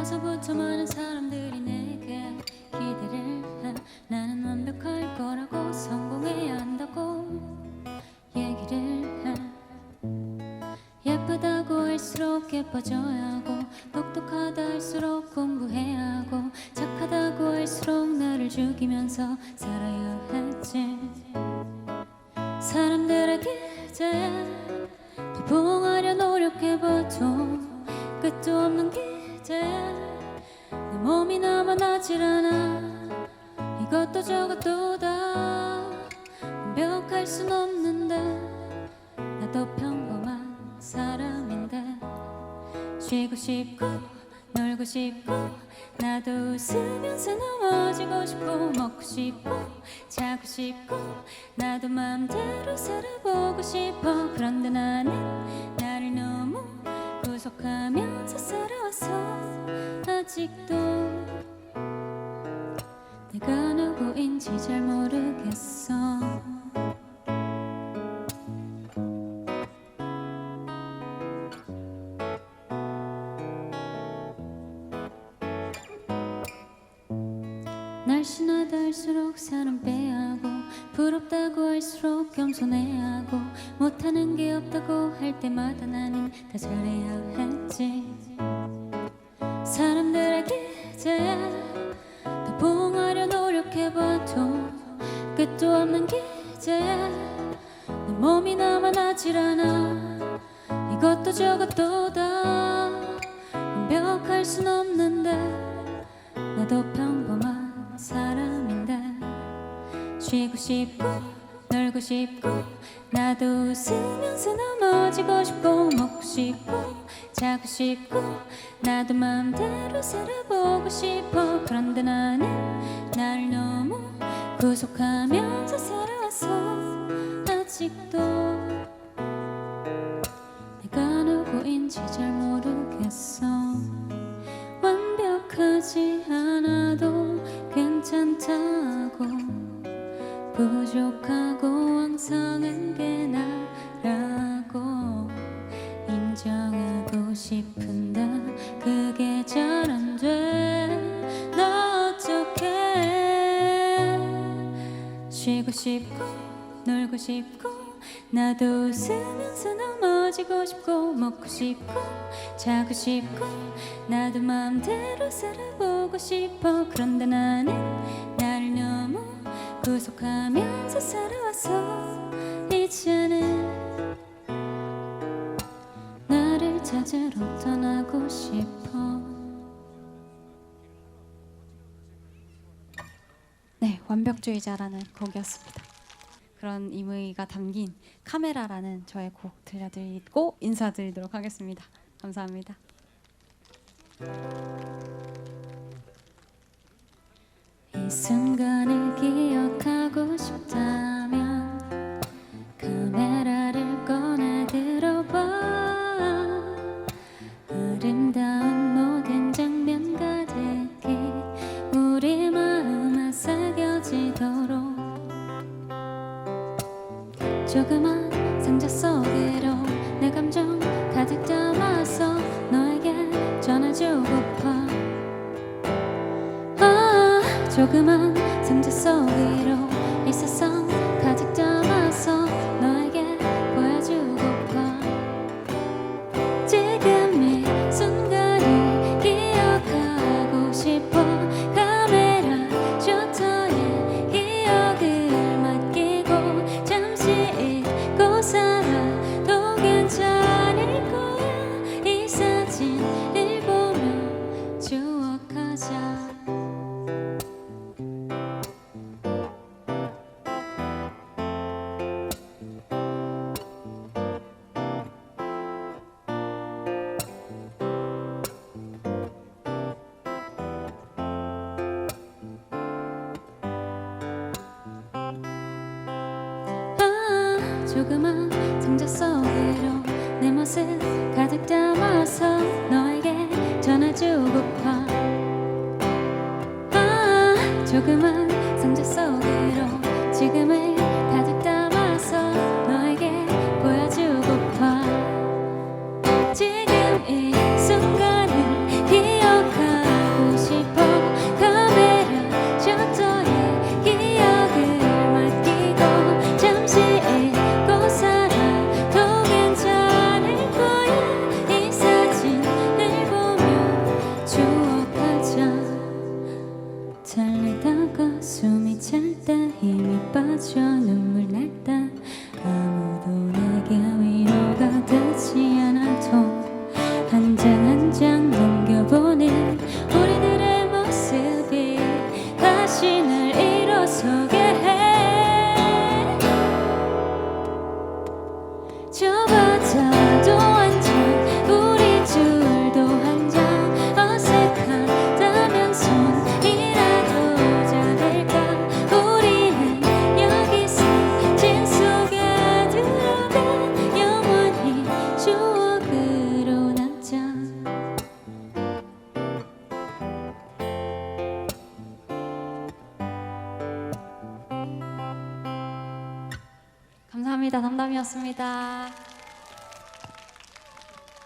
어려서부터 많은 사람들이 내게 기대를 해 나는 완벽할 거라고 성공해야 한다고 얘기를 해. 예쁘다고 할수록 예뻐져야 하고 똑똑하다 할수록 공부해야 하고 착하다고 할수록 나를 죽이면서 살아야 했지. 사람들에게 이제 부응하려 노력해봐도 끝도 없는 기대 나만하질 않아 이것도 저것도 다. 완벽할 순 없는데 나도 평범한 사람인데. 쉬고 싶고 놀고 싶고 나도 웃으면서 넘어지고 싶고 먹고 싶고 자고 싶고 나도 마음대로 살아보고 싶어. 그런데 나는 나를 너무 구속하면서 살아왔어. 아직도 날씬하다 할수록 사람 빼하고 부럽다고 할수록 겸손해야 하고 못하는 게 없다고 할 때마다 나는 다 잘해야 했지. 사람들에게 이제 다 부응하려 노력해봐도 끝도 없는 기대 내 몸이 하질 않아. 이것도 저것도 다 완벽할 순 없는데 나도 평 쉬고 싶고 놀고 싶고 나도 웃으면서 넘어지고 싶고 먹고 싶고 자고 싶고 나도 마음대로 살아보고 싶어. 그런데 나는 날 너무 구속하면서 살아왔어. 아직도 내가 누구인지 잘 모르겠어. 완벽하지 않아도 괜찮다고 부족하고 왕성한 게 나라고 인정하고 싶은데 그게 잘 안 돼. 너 어떡해? 쉬고 싶고 놀고 싶고 나도 웃으면서 넘어지고 싶고 먹고 싶고 자고 싶고 나도 마음대로 살아보고 싶어. 그런데 나는 구속하면서 살아왔어 이제는 나를 찾으러 떠나고 싶어 네, 완벽주의자라는 곡이었습니다. 그런 의미가 담긴 카메라라는 저의 곡 들려드리고 인사드리도록 하겠습니다. 감사합니다. 이 순간 전해주고파. 아, 조그만 상자 속으로 이 세상 조그만 상자 속으로 내 모습 가득 담아서 너에게 전해주고파. 아, 조그만 상자 속으로 지금을 감사합니다. 담담이었습니다.